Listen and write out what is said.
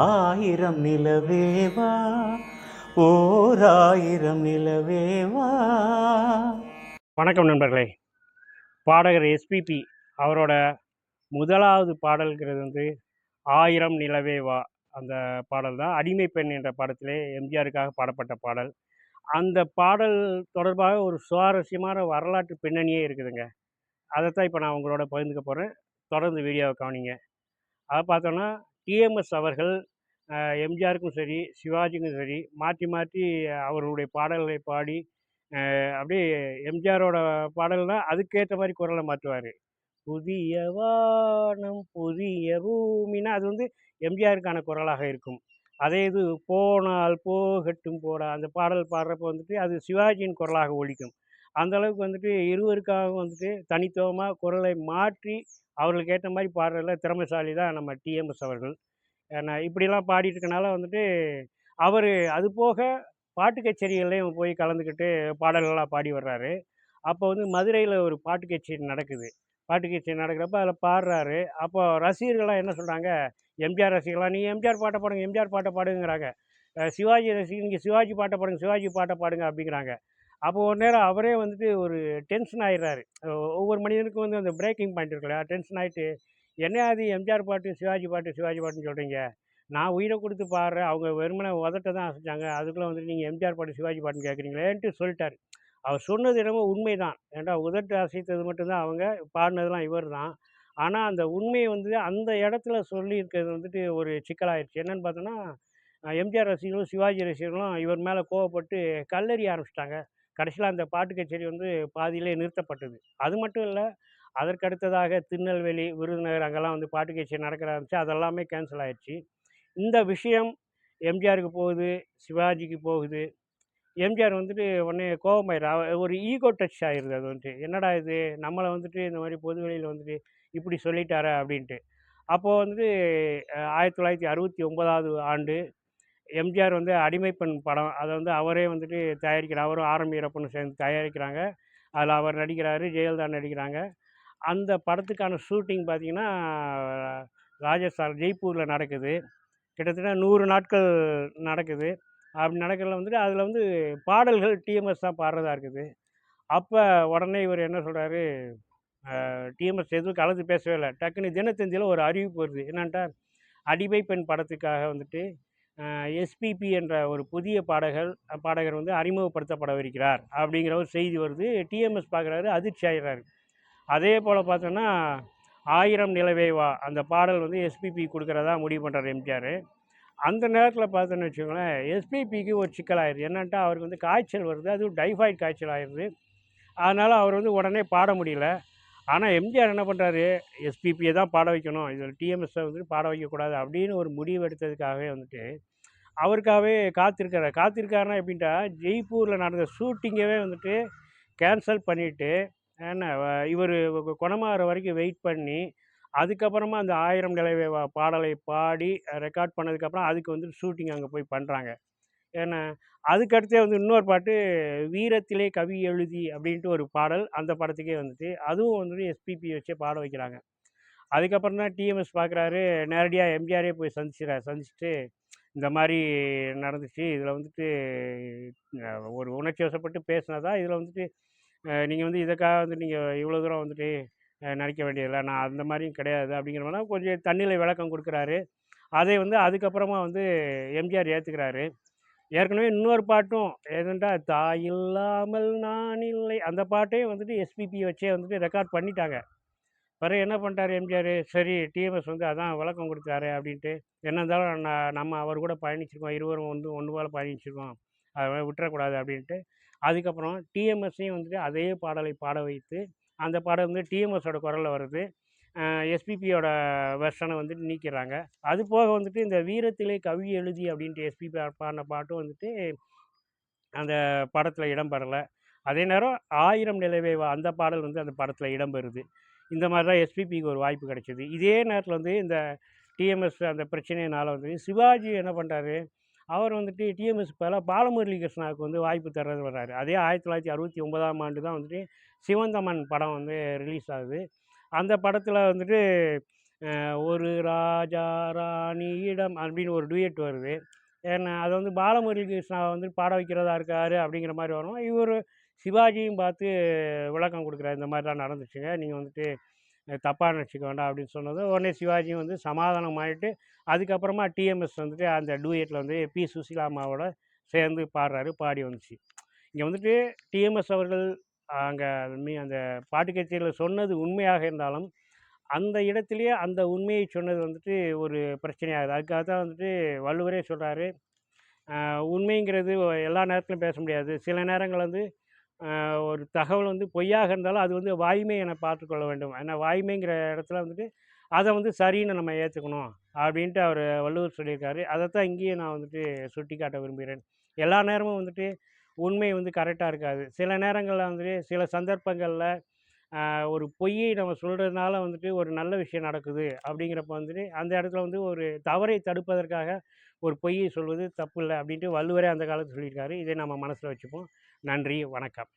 ஆயிரம் நிலவேவா ஓர் ஆயிரம் நிலவேவா வணக்கம் நண்பர்களே. பாடகர் எஸ்பிபி அவரோட முதலாவது பாடல்கிறது வந்து ஆயிரம் நிலவே வா அந்த பாடல் தான். அடிமை பெண் என்ற படத்திலே எம்ஜிஆருக்காக பாடப்பட்ட பாடல். அந்த பாடல் தொடர்பாக ஒரு சுவாரஸ்யமான வரலாற்று பின்னணியே இருக்குதுங்க. அதைத்தான் இப்போ நான் உங்களோட பகிர்ந்துக்க போகிறேன் தொடர்ந்து வீடியோவை கவனிங்க. அதை பார்த்தோன்னா டிஎம்எஸ் அவர்கள் எம்ஜிஆருக்கும் சரி சிவாஜிக்கும் சரி மாற்றி மாற்றி அவர்களுடைய பாடல்களை பாடி அப்படியே எம்ஜிஆரோட பாடல்னால் அதுக்கேற்ற மாதிரி குரலை மாற்றுவார். புதிய வானம் புதிய பூமின்னா அது வந்து எம்ஜிஆருக்கான குரலாக இருக்கும். அதே இது போனால் போகட்டும் போடா அந்த பாடல் பாடுறப்ப வந்துட்டு அது சிவாஜியின் குரலாக ஒழிக்கும் அந்த அளவுக்கு வந்துட்டு இருவருக்காகவும் வந்துட்டு தனித்துவமாக குரலை மாற்றி அவர்களுக்கு ஏற்ற மாதிரி பாடுறதுல திறமைசாலி தான் நம்ம டிஎம்எஸ் அவர்கள். ஏன்னா இப்படிலாம் பாடிட்டு இருக்கனால வந்துட்டு அவர் அது போக பாட்டு கச்சேரிகள்லையும் போய் கலந்துக்கிட்டு பாடல்களாக பாடி வர்றாரு. அப்போ வந்து மதுரையில் ஒரு பாட்டு கச்சேரி நடக்குது. பாட்டு கச்சேரி நடக்கிறப்ப அதில் பாடுறாரு. அப்போ ரசிகர்கள்லாம் என்ன சொல்கிறாங்க எம்ஜிஆர் ரசிகர்களாம் நீங்கள் எம்ஜிஆர் பாட்டை பாடுங்க எம்ஜிஆர் பாட்டை பாடுங்கிறாங்க சிவாஜி ரசிகர் நீங்கள் சிவாஜி பாட்டை பாடுங்க சிவாஜி பாட்டை பாடுங்க அப்படிங்கிறாங்க. அப்போ ஒரு நேரம் அவரே வந்துட்டு ஒரு டென்ஷன் ஆயிடுறாரு. ஒவ்வொரு மனிதனுக்கும் வந்து அந்த பிரேக்கிங் பாயிண்ட் இருக்குல்ல டென்ஷன் ஆகிட்டு என்ன அது எம்ஜிஆர் பாட்டு சிவாஜி பாட்டு சிவாஜி பாட்டுன்னு சொல்கிறீங்க நான் உயிரை கொடுத்து பாடுறேன். அவங்க வெறுமனை உதட்ட தான் அசைச்சாங்க அதுக்குள்ளே வந்துட்டு நீங்கள் எம்ஜிஆர் பாட்டு சிவாஜி பாட்டுன்னு கேட்குறீங்களேன்ட்டு சொல்லிட்டாரு. அவர் சொன்னது என்னமோ உண்மைதான். ஏன்டா உதட்டு அசைத்தது மட்டும்தான் அவங்க பாடினதுலாம் இவர் தான். ஆனால் அந்த உண்மையை வந்து அந்த இடத்துல சொல்லியிருக்கிறது வந்துட்டு ஒரு சிக்கலாயிடுச்சு என்னன்னு பார்த்தோன்னா எம்ஜிஆர் ரசிகர்களும் சிவாஜி ரசிகர்களும் இவர் மேலே கோவப்பட்டு கல்லெறிய ஆரம்பிச்சிட்டாங்க. கடைசியில் அந்த பாட்டு கச்சேரி வந்து பாதியிலே நிறுத்தப்பட்டது. அது மட்டும் இல்லை அதற்கு அடுத்ததாக திருநெல்வேலி விருதுநகர் அங்கெல்லாம் வந்து பாட்டு கச்சேரி நடக்கிற ஆரம்பிச்சு அதெல்லாமே கேன்சல் ஆயிடுச்சு. இந்த விஷயம் எம்ஜிஆருக்கு போகுது சிவாஜிக்கு போகுது. எம்ஜிஆர் வந்துட்டு உடனே கோபமாயிரு ஒரு ஈகோ டச் ஆயிடுது அது வந்துட்டு. என்னடா இது நம்மளை வந்துட்டு இந்த மாதிரி பொது வெளியில் வந்துட்டு இப்படி சொல்லிட்டார அப்படின்ட்டு. அப்போது வந்துட்டு ஆயிரத்தி தொள்ளாயிரத்தி அறுபத்தி ஒன்பதாவது ஆண்டு எம்ஜிஆர் வந்து அடிமை பெண் படம். அதை வந்து அவரே வந்துட்டு தயாரிக்கிறார். அவரும் ஆரம் வீரப்பனும் சேர்ந்து தயாரிக்கிறாங்க. அதில் அவர் நடிக்கிறாரு ஜெயலலிதா நடிக்கிறாங்க. அந்த படத்துக்கான ஷூட்டிங் பார்த்தீங்கன்னா ராஜஸ்தான் ஜெய்ப்பூரில் நடக்குது. கிட்டத்தட்ட நூறு நாட்கள் நடக்குது. அப்படி நடக்கிறதுல வந்துட்டு அதில் வந்து பாடல்கள் டிஎம்எஸ் தான் பாடுறதா இருக்குது. அப்போ உடனே இவர் என்ன சொல்கிறாரு டிஎம்எஸ் எதுவும் கலந்து பேசவே இல்லை. டக்குன்னு தினத்தந்தியில் ஒரு அறிவிப்பு வருது. என்னன்ட்டா? அடிமை பெண் படத்துக்காக வந்துட்டு எஸ்பிபி என்ற ஒரு புதிய பாடகர் பாடகர் வந்து அறிமுகப்படுத்தப்படவிருக்கிறார் அப்படிங்கிற ஒரு செய்தி வருது. டிஎம்எஸ் பார்க்குறாரு அதிர்ச்சி ஆகிறாரு அதே போல் பார்த்தோன்னா ஆயிரம் நிலவேவா அந்த பாடல் வந்து எஸ்பிபி கொடுக்குறதா முடிவு பண்ணுறாரு எம்ஜிஆர் அந்த நேரத்தில் பார்த்தோன்னு வச்சுக்கோங்களேன் எஸ்பிபிக்கு ஒரு சிக்கலாயிருது என்னன்ட்டா அவருக்கு வந்து காய்ச்சல் வருது அதுவும் டைஃபாய்டு காய்ச்சல் ஆயிடுது. அதனால் அவர் வந்து உடனே பாட முடியல. ஆனால் எம்ஜிஆர் என்ன பண்ணுறாரு எஸ்பிபியை தான் பாட வைக்கணும். இதில் டிஎம்எஸ்ஸை வந்து பாட வைக்கக்கூடாது அப்படின்னு ஒரு முடிவு எடுத்ததுக்காகவே வந்துட்டு அவருக்காகவே காத்திருக்காரு. காத்திருக்காருன்னா எப்படின்ட்டா ஜெய்ப்பூரில் நடந்த ஷூட்டிங்கவே வந்துட்டு கேன்சல் பண்ணிவிட்டு என்ன இவர் குணமாகிற வரைக்கும் வெயிட் பண்ணி அதுக்கப்புறமா அந்த ஆயிரம் நிலை வா பாடலை பாடி ரெக்கார்ட் பண்ணதுக்கப்புறம் அதுக்கு வந்து ஷூட்டிங் அங்கே போய் பண்ணுறாங்க ஏன்னா அதுக்கடுத்தே வந்து இன்னொரு பாட்டு வீரத்திலே கவி எழுதி அப்படின்ட்டு ஒரு பாடல் அந்த படத்துக்கே வந்துட்டு அதுவும் வந்துட்டு எஸ்பிபி வச்சே பாட வைக்கிறாங்க. அதுக்கப்புறம் தான் டிஎம்எஸ் பார்க்குறாரு நேரடியாக எம்ஜிஆரே போய் சந்திச்சுறாரு சந்திச்சுட்டு இந்த மாதிரி நடந்துச்சு. இதில் வந்துட்டு ஒரு உணர்ச்சி வசப்பட்டு பேசினதா இதில் வந்துட்டு நீங்கள் வந்து இதுக்காக வந்து நீங்கள் இவ்வளோ தூரம் வந்துட்டு நினைக்க வேண்டியதில்லை. நான் அந்த மாதிரியும் கிடையாது அப்படிங்கிற மாதிரி கொஞ்சம் தண்ணியில் விளக்கம் கொடுக்குறாரு. அதை வந்து அதுக்கப்புறமா வந்து எம்ஜிஆர் ஏற்றுக்கிறாரு ஏற்கனவே இன்னொரு பாட்டும் எதுண்டா தாய் இல்லாமல் நான் இல்லை. அந்த பாட்டையும் வந்துட்டு எஸ்பிபி வச்சே வந்துட்டு ரெக்கார்ட் பண்ணிட்டாங்க. பிறகு என்ன பண்ணிட்டாரு எம்ஜிஆர்? சரி டிஎம்எஸ் வந்து அதான் விளக்கம் கொடுத்தாரு அப்படின்ட்டு என்ன இருந்தாலும் நான் நம்ம அவர் கூட பயணிச்சிருக்கோம் இருவரும் வந்து ஒன்று போல் பயணிச்சிருக்கோம் அதை விட்டுறக்கூடாது அப்படின்ட்டு. அதுக்கப்புறம் டிஎம்எஸ்ஸையும் வந்துட்டு அதே பாடலை பாட வைத்து அந்த பாடல் வந்து டிஎம்எஸோட குரலில் வருது. எஸ்பிபியோட வெர்ஷனை வந்துட்டு நீக்கிறாங்க. அது போக வந்துட்டு இந்த வீரத்திலே கவி எழுதி அப்படின்ட்டு எஸ்பிபி பாடின பாட்டும் வந்துட்டு அந்த படத்தில் இடம்பெறலை அதே நேரம் ஆயிரம் நிலவே வா அந்த பாடல் வந்து அந்த படத்தில் இடம்பெறுது இந்த மாதிரி தான் எஸ்பிபிக்கு ஒரு வாய்ப்பு கிடைச்சிது. இதே நேரத்தில் வந்து இந்த டிஎம்எஸ் அந்த பிரச்சனையினால் வந்து சிவாஜி என்ன பண்ணுறாரு அவர் வந்துட்டு டிஎம்எஸ் பல பாலமுரளி கிருஷ்ணாவுக்கு வந்து வாய்ப்பு தர்றது வர்றாரு. அதே ஆயிரத்தி தொள்ளாயிரத்தி அறுபத்தி ஒன்பதாம் ஆண்டு தான் வந்துட்டு சிவந்தமன் படம் வந்து ரிலீஸ் ஆகுது. அந்த படத்தில் வந்துட்டு ஒரு ராஜா ராணியிடம் அப்படின்னு ஒரு டூயட் வருது. ஏன்னா அது வந்து பாலமுரளி கிருஷ்ணாவை வந்து பாட வைக்கிறதா இருக்காரு அப்படிங்கிற மாதிரி வரும். இவர் சிவாஜியும் பார்த்து விளக்கம் கொடுக்குறாரு இந்த மாதிரிலாம் நடந்துச்சுங்க. நீங்கள் வந்துட்டு தப்பாக நினச்சிக்க வேண்டாம் அப்படின்னு சொன்னது உடனே சிவாஜியும் வந்து சமாதானம் ஆகிட்டு அதுக்கப்புறமா டிஎம்எஸ் வந்துட்டு அந்த டூயட்டில் வந்து பி. சுசீலா அம்மாவோட சேர்ந்து பாடுறாரு பாடி வந்துச்சு. இங்கே வந்துட்டு டிஎம்எஸ் அவர்கள் அங்கே மீ அந்த பாட்டு கச்சேரியில் சொன்னது உண்மையாக இருந்தாலும் அந்த இடத்துலையே அந்த உண்மையை சொன்னது வந்துட்டு ஒரு பிரச்சனையாகுது. அதுக்காக தான் வந்துட்டு வள்ளுவரே சொல்கிறாரு உண்மைங்கிறது எல்லா நேரத்திலும் பேச முடியாது. சில நேரங்கள் வந்து ஒரு தகவல் வந்து பொய்யாக இருந்தாலும் அது வந்து வாய்மை என பார்த்துக்கொள்ள வேண்டும். ஏன்னா வாய்மைங்கிற இடத்துல வந்துட்டு அதை வந்து சரின்னு நம்ம ஏற்றுக்கணும் அப்படின்ட்டு அவர் வள்ளுவர் சொல்லியிருக்காரு. அதைத்தான் இங்கேயும் நான் வந்துட்டு சுட்டி காட்ட விரும்புகிறேன். எல்லா நேரமும் வந்துட்டு உண்மை வந்து கரெக்டாக இருக்காது. சில நேரங்களில் வந்துட்டு சில சந்தர்ப்பங்களில் ஒரு பொய்யை நம்ம சொல்கிறதுனால வந்துட்டு ஒரு நல்ல விஷயம் நடக்குது அப்படிங்கிறப்ப வந்துட்டு அந்த இடத்துல வந்து ஒரு தவறை தடுப்பதற்காக ஒரு பொய்யை சொல்வது தப்பு இல்லை அப்படின்ட்டு வள்ளுவரே அந்த காலத்தில் சொல்லியிருக்காரு. இதை நம்ம மனசில் வச்சுப்போம். நன்றி வணக்கம்.